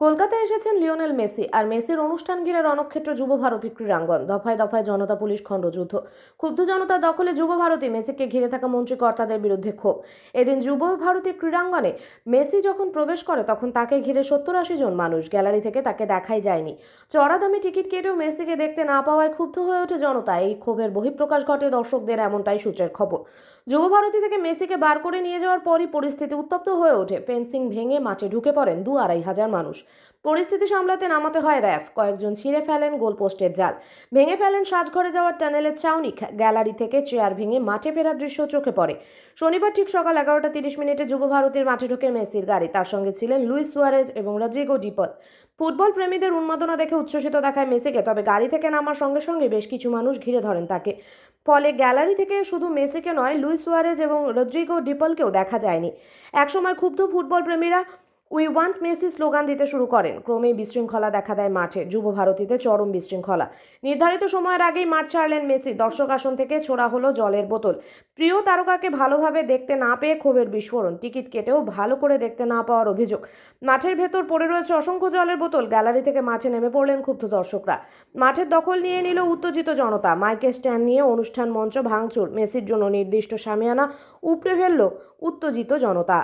কলকাতায় এসেছেন Lionel Messi আর মেসির অনুষ্ঠান ঘিরে রণক্ষেত্র যুব ভারতী ক্রীড়াঙ্গন। দফায় দফায় জনতা পুলিশ খণ্ডযুদ্ধ। ক্ষুব্ধ জনতার দখলে যুব ভারতী মেসিকে ঘিরে থাকা মন্ত্রী কর্তাদের বিরুদ্ধে ক্ষোভ। এদিন যুব ভারতী ক্রীড়াঙ্গনে মেসি যখন প্রবেশ করে, তখন তাকে ঘিরে সত্তর আশি জন মানুষ গ্যালারি থেকে তাকে দেখাই যায়নি। চড়া দামে টিকিট কেটেও মেসিকে দেখতে না পাওয়ায় ক্ষুব্ধ হয়ে ওঠে জনতা। এই ক্ষোভের বহিঃপ্রকাশ ঘটে দর্শকদের এমনটাই সূত্রের খবর। যুব ভারতী থেকে মেসিকে বার করে নিয়ে যাওয়ার পরই পরিস্থিতি উত্তপ্ত হয়ে ওঠে। ফেন্সিং ভেঙে মাঠে ঢুকে পড়েন দু আড়াই হাজার মানুষ। পরিস্থিতি সামলাতে নামাতে হয় র্যাফ। কয়েকজন ছিঁড়ে ফেলেন গোলপোস্টের জাল। ভেঙে ফেলেন সাজঘরে যাওয়ার টানেলের চাউনি গ্যালারি থেকে চেয়ার ভেঙে মাঠে ফেরার দৃশ্য চোখে পড়ে। শনিবার ঠিক সকাল এগারোটা তিরিশ মিনিটে যুব ভারতীর মাঠে ঢোকে মেসির গাড়ি। তার সঙ্গে ছিলেন লুইস সুয়ারেজ এবং রদ্রিগো ডিপল। ফুটবল প্রেমীদের উন্মাদনা দেখে উচ্ছ্বসিত দেখায় মেসিকে, তবে গাড়ি থেকে নামার সঙ্গে সঙ্গে বেশ কিছু মানুষ ঘিরে ধরেন তাকে। ফলে গ্যালারি থেকে শুধু মেসিকে নয়, লুইস সুয়ারেজ এবং রদ্রিগো ডিপলকেও দেখা যায়নি। একসময় ক্ষুব্ধ ফুটবল প্রেমীরা উই ওয়ান্ট মেসি স্লোগান দিতে শুরু করেন। ক্রমেই বিশৃঙ্খলা দেখা দেয় মাঠে। যুব ভারতীতে চরম বিশৃঙ্খলা। নির্ধারিত সময়ের আগেই মাঠ ছাড়লেন মেসি। দর্শক আসন থেকে ছোড়া হলো জলের বোতল। প্রিয় তারকাকে ভালোভাবে দেখতে না পেয়ে ক্ষোভের বিস্ফোরণ। টিকিট কেটেও ভালো করে দেখতে না পাওয়ার অভিযোগ। মাঠের ভেতর পড়ে রয়েছে অসংখ্য জলের বোতল। গ্যালারি থেকে মাঠে নেমে পড়লেন ক্ষুব্ধ দর্শকরা। মাঠের দখল নিয়ে নিল উত্তেজিত জনতা। মাইকের স্ট্যান্ড নিয়ে অনুষ্ঠান মঞ্চ ভাঙচুর। মেসির জন্য নির্দিষ্ট সামিয়ানা উপড়ে ফেলল উত্তেজিত জনতা।